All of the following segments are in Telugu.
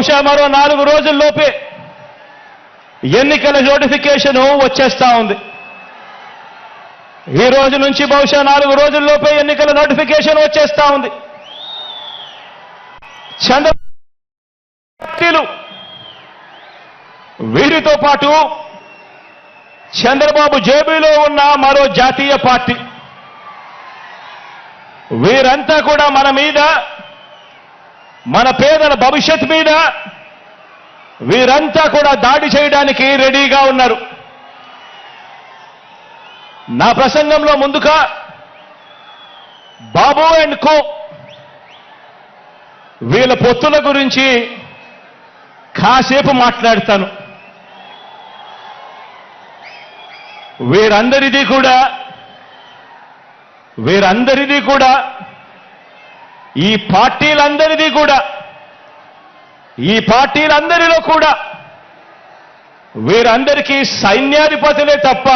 బహుశా మరో నాలుగు రోజుల్లోపే ఎన్నికల నోటిఫికేషన్ వచ్చేస్తా ఉంది. ఈ రోజు నుంచి బహుశా నాలుగు రోజుల్లోపే ఎన్నికల నోటిఫికేషన్ వచ్చేస్తా ఉంది. చంద్రబాబు వీరితో పాటు చంద్రబాబు జేబీలో ఉన్న మరో జాతీయ పార్టీ. వీరంతా కూడా మన మీద మన పేదల భవిష్యత్ మీద వీరంతా కూడా దాడి చేయడానికి రెడీగా ఉన్నారు. నా ప్రసంగంలో ముందుగా బాబు అండ్ కో వీళ్ళ పొత్తుల గురించి కాసేపు మాట్లాడతాను. వీరందరిది కూడా వీరందరిది కూడా ఈ పార్టీలందరిది కూడా ఈ పార్టీలందరిలో కూడా వీరందరికీ సైన్యాధిపతులే తప్ప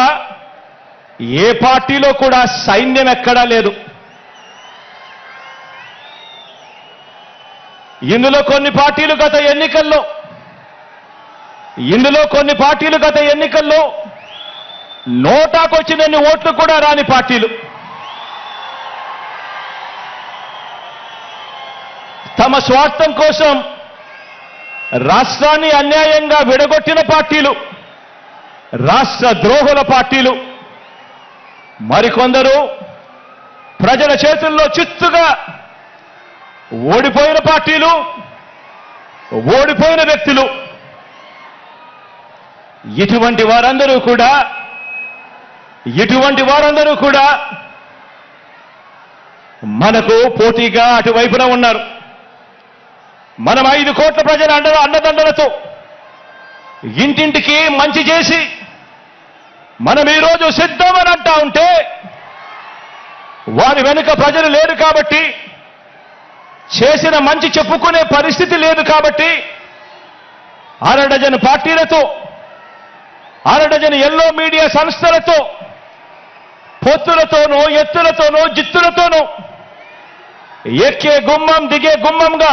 ఏ పార్టీలో కూడా సైన్యం ఎక్కడా లేదు. ఇందులో కొన్ని పార్టీలు గత ఎన్నికల్లో ఇందులో కొన్ని పార్టీలు గత ఎన్నికల్లో నోటాకొచ్చినన్ని ఓట్లు కూడా రాని పార్టీలు. తమ స్వార్థం కోసం రాష్ట్రాన్ని అన్యాయంగా విడగొట్టిన పార్టీలు రాష్ట్ర ద్రోహుల పార్టీలు మరికొందరు ప్రజల చేతుల్లో చిత్తుగా ఓడిపోయిన పార్టీలు ఓడిపోయిన వ్యక్తులు. ఇటువంటి వారందరూ కూడా ఇటువంటి వారందరూ కూడా మనకు పోటీగా అటువైపున ఉన్నారు. మనం ఐదు కోట్ల ప్రజల అండ అండదండలతో ఇంటింటికి మంచి చేసి మనం ఈరోజు సిద్ధమని అంటా ఉంటే వారి వెనుక ప్రజలు లేరు కాబట్టి చేసిన మంచి చెప్పుకునే పరిస్థితి లేదు కాబట్టి అరడజన్ పార్టీలతో అరడజన్ ఎల్లో మీడియా సంస్థలతో పొత్తులతోనూ ఎత్తులతోనూ జిత్తులతోనూ ఎక్కే గుమ్మం దిగే గుమ్మంగా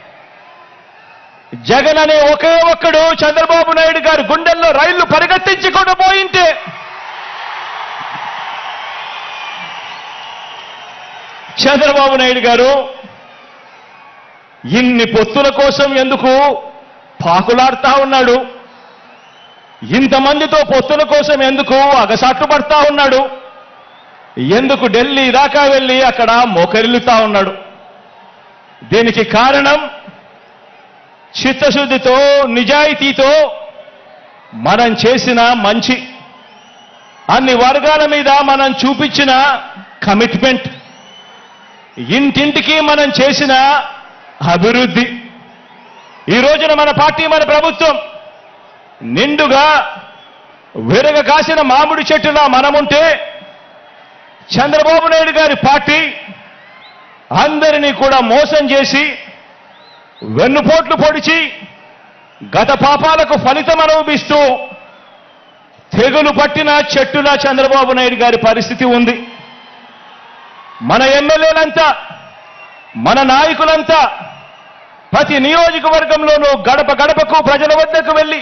జగన్ అనే ఒకే ఒక్కడు చంద్రబాబు నాయుడు గారు గుండెల్లో రైళ్ళు పరిగెత్తించకుండా పోయింటే. చంద్రబాబు నాయుడు గారు ఇన్ని పొత్తుల కోసం ఎందుకు పాకులాడుతా ఉన్నాడు? ఇంతమందితో పొత్తుల కోసం ఎందుకు అగసాట్లు పడతా ఉన్నాడు? ఎందుకు ఢిల్లీ దాకా వెళ్ళి అక్కడ మోకరిల్లుతా ఉన్నాడు? దీనికి కారణం చిత్తశుద్ధితో నిజాయితీతో మనం చేసిన మంచి అన్ని వర్గాల మీద మనం చూపించిన కమిట్మెంట్ ఇంటింటికి మనం చేసిన అభివృద్ధి. ఈ రోజున మన పార్టీ మన ప్రభుత్వం నిండుగా విరగ కాసిన మామిడి చెట్టులా మనముంటే చంద్రబాబు నాయుడు గారి పార్టీ అందరినీ కూడా మోసం చేసి వెన్నుపోట్లు పొడిచి గత పాపాలకు ఫలితం అనుభవిస్తూ తెగులు పట్టిన చెట్టులా చంద్రబాబు నాయుడు గారి పరిస్థితి ఉంది. మన ఎమ్మెల్యేలంతా మన నాయకులంతా ప్రతి నియోజకవర్గంలోనూ గడప గడపకు ప్రజల వద్దకు వెళ్ళి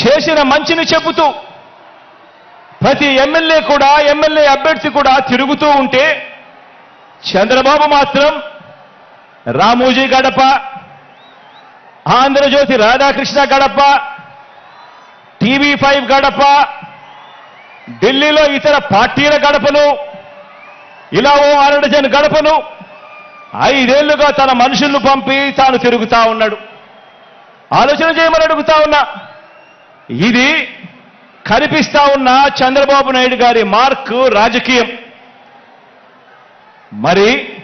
చేసిన మంచిని చెబుతూ ప్రతి ఎమ్మెల్యే కూడా ఎమ్మెల్యే అభ్యర్థి కూడా తిరుగుతూ ఉంటే చంద్రబాబు మాత్రం రామోజీ గడప ఆంధ్రజ్యోతి రాధాకృష్ణ గడప టీవీ ఫైవ్ గడప ఢిల్లీలో ఇతర పార్టీల గడపలు ఇలా ఓ అరడజన్ గడపను ఐదేళ్ళుగా తన మనుషులను పంపి తాను తిరుగుతా ఉన్నాడు. ఆలోచన చేయమని అడుగుతా ఉన్నా. ఇది కనిపిస్తా ఉన్న చంద్రబాబు నాయుడు గారి మార్క్ రాజకీయం. మరి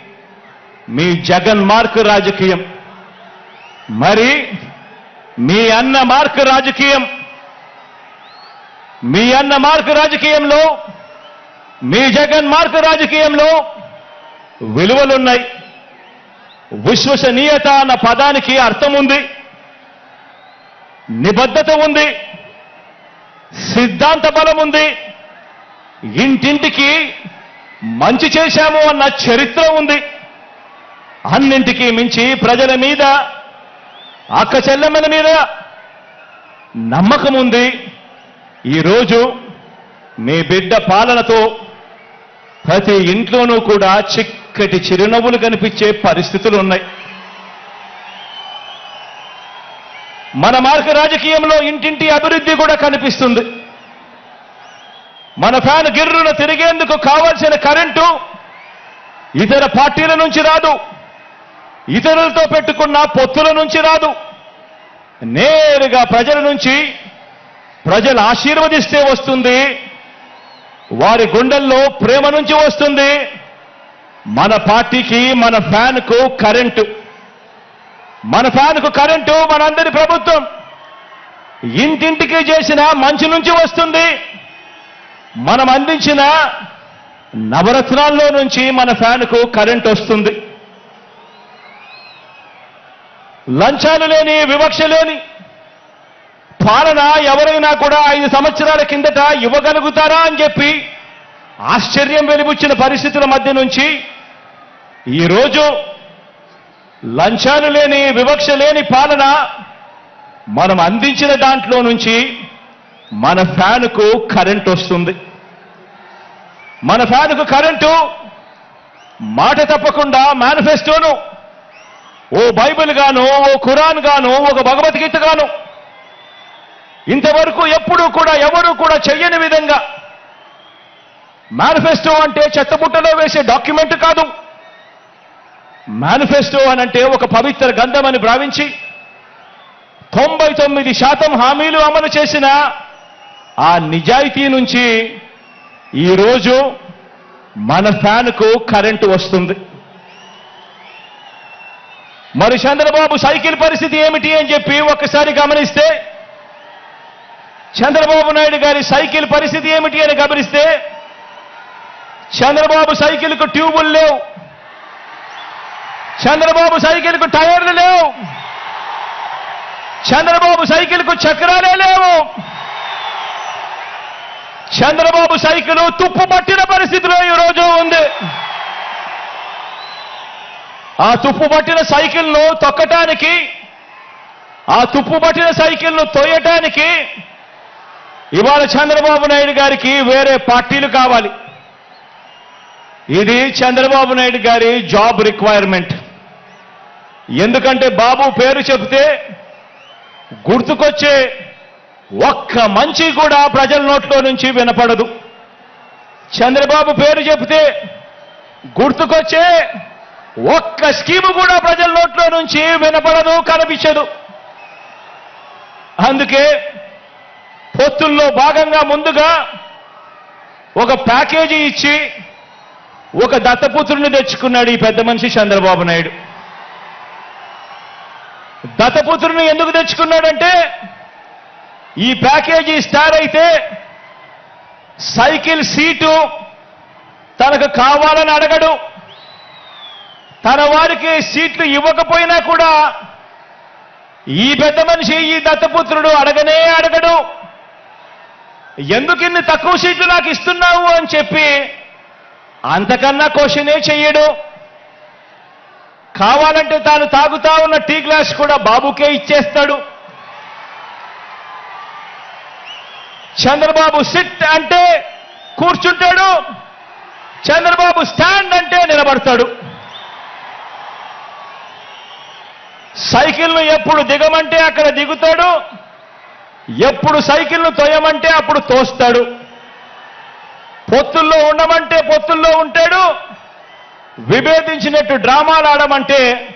మీ జగన్ మార్క్ రాజకీయం. మరి మీ అన్న మార్క్ రాజకీయం. మీ అన్న మార్క్ రాజకీయంలో మీ జగన్ మార్క్ రాజకీయంలో విలువలున్నాయి. విశ్వసనీయత అన్న పదానికి అర్థం ఉంది. నిబద్ధత ఉంది. సిద్ధాంత బలం ఉంది. ఇంటింటికి మంచి చేశాము అన్న చరిత్ర ఉంది. అన్నింటికీ మించి ప్రజల మీద అక్క చెల్లెమ్మల మీద నమ్మకం ఉంది. ఈరోజు మీ బిడ్డ పాలనతో ప్రతి ఇంట్లోనూ కూడా చిక్కటి చిరునవ్వులు కనిపించే పరిస్థితులు ఉన్నాయి. మన మార్గ రాజకీయంలో ఇంటింటి అభివృద్ధి కూడా కనిపిస్తుంది. మన ఫ్యాన్ గిర్రును తిరిగేందుకు కావాల్సిన కరెంటు ఇతర పార్టీల నుంచి రాదు. ఇతరులతో పెట్టుకున్న పొత్తుల నుంచి రాదు. నేరుగా ప్రజల నుంచి ప్రజలు ఆశీర్వదిస్తే వస్తుంది. వారి గుండెల్లో ప్రేమ నుంచి వస్తుంది. మన పార్టీకి మన ఫ్యాన్కు కరెంటు. మన ఫ్యాన్కు కరెంటు మనందరి ప్రభుత్వం. ఇంటింటికి చేసిన మంచి నుంచి వస్తుంది. మనం అందించిన నవరత్నాల్లో నుంచి మన ఫ్యాన్కు కరెంట్ వస్తుంది. లంచాలు లేని వివక్ష లేని పాలన ఎవరైనా కూడా ఐదు సంవత్సరాల కిందట ఇవ్వగలుగుతారా అని చెప్పి ఆశ్చర్యం వెలిబుచ్చిన పరిస్థితుల మధ్య నుంచి ఈరోజు లంచాలు లేని వివక్ష లేని పాలన మనం అందించిన దాంట్లో నుంచి మన ఫ్యాన్కు కరెంట్ వస్తుంది. మన ఫ్యాన్కు కరెంటు మాట తప్పకుండా మేనిఫెస్టోను ఓ బైబిల్ గాను ఓ ఖురాన్ గాను ఒక భగవద్గీత గాను. ఇంతవరకు ఎప్పుడూ కూడా ఎవరు కూడా చెయ్యని విధంగా మేనిఫెస్టో అంటే చెత్తబుట్టలో వేసే డాక్యుమెంట్ కాదు. మేనిఫెస్టో అనంటే ఒక పవిత్ర గంధం అని భావించి తొంభై తొమ్మిది శాతం హామీలు అమలు చేసిన ఆ నిజాయితీ నుంచి ఈరోజు మన ఫ్యాన్కు కరెంటు వస్తుంది. మరి చంద్రబాబు సైకిల్ పరిస్థితి ఏమిటి అని చెప్పి ఒక్కసారి గమనిస్తే చంద్రబాబు నాయుడు గారి సైకిల్ పరిస్థితి ఏమిటి అని గమనిస్తే చంద్రబాబు సైకిల్కు ట్యూబులు లేవు. చంద్రబాబు సైకిల్కు టైర్లు లేవు. చంద్రబాబు సైకిల్కు చక్రాలే లేవు. చంద్రబాబు సైకిల్ తుప్పు పట్టిన పరిస్థితిలో ఈ రోజు ఉంది. ఆ తుప్పు పట్టిన సైకిల్ను తొక్కటానికి ఆ తుప్పు పట్టిన సైకిల్ను తోయటానికి ఇవాళ చంద్రబాబు నాయుడు గారికి వేరే పార్టీలు కావాలి. ఇది చంద్రబాబు నాయుడు గారి జాబ్ రిక్వైర్మెంట్. ఎందుకంటే బాబు పేరు చెబితే గుర్తుకొచ్చే ఒక్క మంచి కూడా ప్రజల నోట్లో నుంచి వినపడదు. చంద్రబాబు పేరు చెబితే గుర్తుకొచ్చే ఒక్క స్కీము కూడా ప్రజల నోట్లో నుంచి వినపడదు కనిపించదు. అందుకే పొత్తుల్లో భాగంగా ముందుగా ఒక ప్యాకేజీ ఇచ్చి ఒక దత్తపుత్రుని తెచ్చుకున్నాడు ఈ పెద్ద మనిషి చంద్రబాబు నాయుడు. దత్తపుత్రుని ఎందుకు తెచ్చుకున్నాడంటే ఈ ప్యాకేజీ స్టార్ అయితే సైకిల్ సీటు తనకు కావాలని అడగడు. తన వారికి సీట్లు ఇవ్వకపోయినా కూడా ఈ పెద్ద మనిషి ఈ దత్తపుత్రుడు అడగనే అడగడు. ఎందుకు ఇన్ని తక్కువ సీట్లు నాకు ఇస్తున్నావు అని చెప్పి అంతకన్నా క్వశ్చనే చెయ్యడు కావాలంటే తాను తాగుతా ఉన్న టీ గ్లాస్ కూడా బాబుకే ఇచ్చేస్తాడు. చంద్రబాబు సిట్ అంటే కూర్చుంటాడు. చంద్రబాబు స్టాండ్ అంటే నిలబడతాడు. సైకిల్ను ఎప్పుడు దిగమంటే అక్కడ దిగుతాడు. ఎప్పుడు సైకిల్ను తోయమంటే అప్పుడు తోస్తాడు. పొత్తుల్లో ఉండమంటే పొత్తుల్లో ఉంటాడు. విభేదించినట్టు డ్రామాలు ఆడమంటే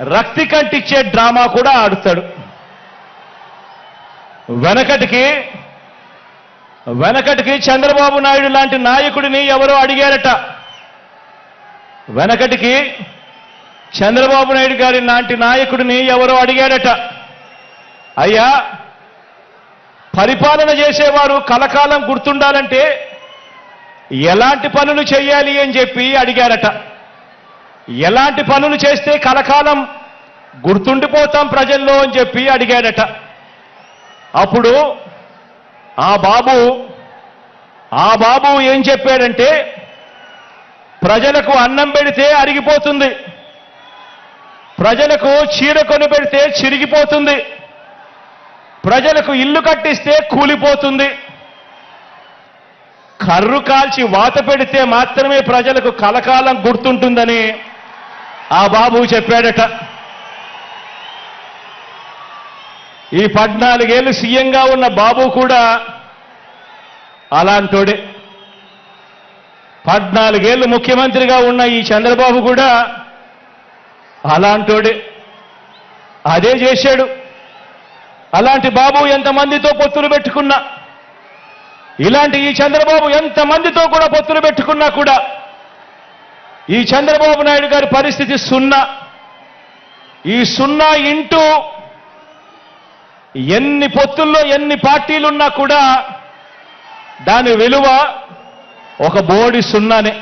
రక్తి కంటిచ్చే డ్రామా కూడా ఆడుతాడు. వెనకటికి వెనకటికి చంద్రబాబు నాయుడు లాంటి నాయకుడిని ఎవరో అడిగారట. వెనకటికి చంద్రబాబు నాయుడు గారి లాంటి నాయకుడిని ఎవరో అడిగాడట. అయ్యా పరిపాలన చేసేవారు కలకాలం గుర్తుండాలంటే ఎలాంటి పనులు చేయాలి అని చెప్పి అడిగారట. ఎలాంటి పనులు చేస్తే కలకాలం గుర్తుండిపోతాం ప్రజల్లో అని చెప్పి అడిగాడట. అప్పుడు ఆ బాబు ఆ బాబు ఏం చెప్పాడంటే ప్రజలకు అన్నం పెడితే అరిగిపోతుంది. ప్రజలకు చీర కొని పెడితే చిరిగిపోతుంది. ప్రజలకు ఇల్లు కట్టిస్తే కూలిపోతుంది. కర్రు కాల్చి వాత పెడితే మాత్రమే ప్రజలకు కలకాలం గుర్తుంటుందని ఆ బాబు చెప్పాడట. ఈ పద్నాలుగేళ్ళు సీఎంగా ఉన్న బాబు కూడా అలాంటోడే. పద్నాలుగేళ్ళు ముఖ్యమంత్రిగా ఉన్న ఈ చంద్రబాబు కూడా అలాంటోడే అదే చేశాడు. అలాంటి బాబు ఎంతమందితో పొత్తులు పెట్టుకున్నా ఇలాంటి ఈ చంద్రబాబు ఎంతమందితో కూడా పొత్తులు పెట్టుకున్నా కూడా ఈ చంద్రబాబు నాయుడు గారి పరిస్థితి సున్నా. ఈ సున్నా ఇంటూ ఎన్ని పొత్తుల్లో ఎన్ని పార్టీలున్నా కూడా దాని విలువ ఒక బోడి సున్నానే.